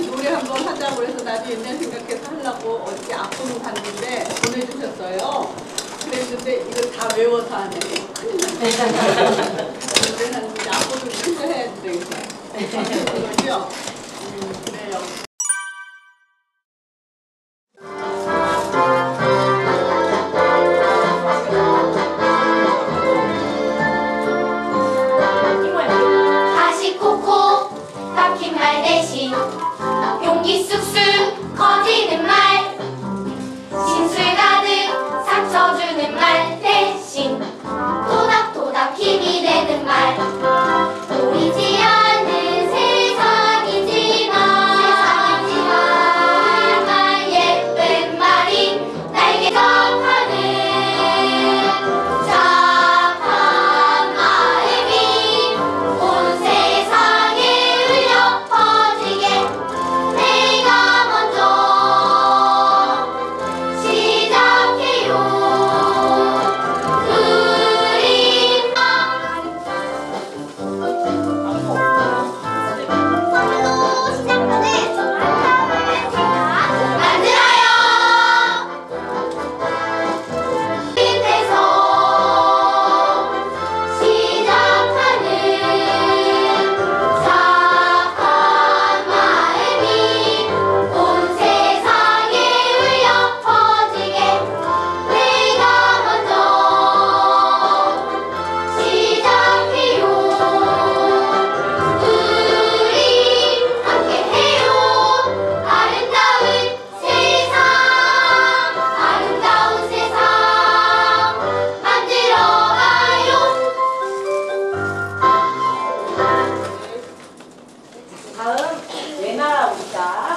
같이 노래 한번 하자고 해서 나도 옛날 생각해서 하려고 어저께 앞으로 갔는데 보내주셨어요. 그랬는데 이걸 다 외워서 하네. 큰일 났네. 노래는 이제 앞으로 혼자 해야 되겠어. 그러죠? 음, 용기 쑥쑥 커지는 말 외나라 우자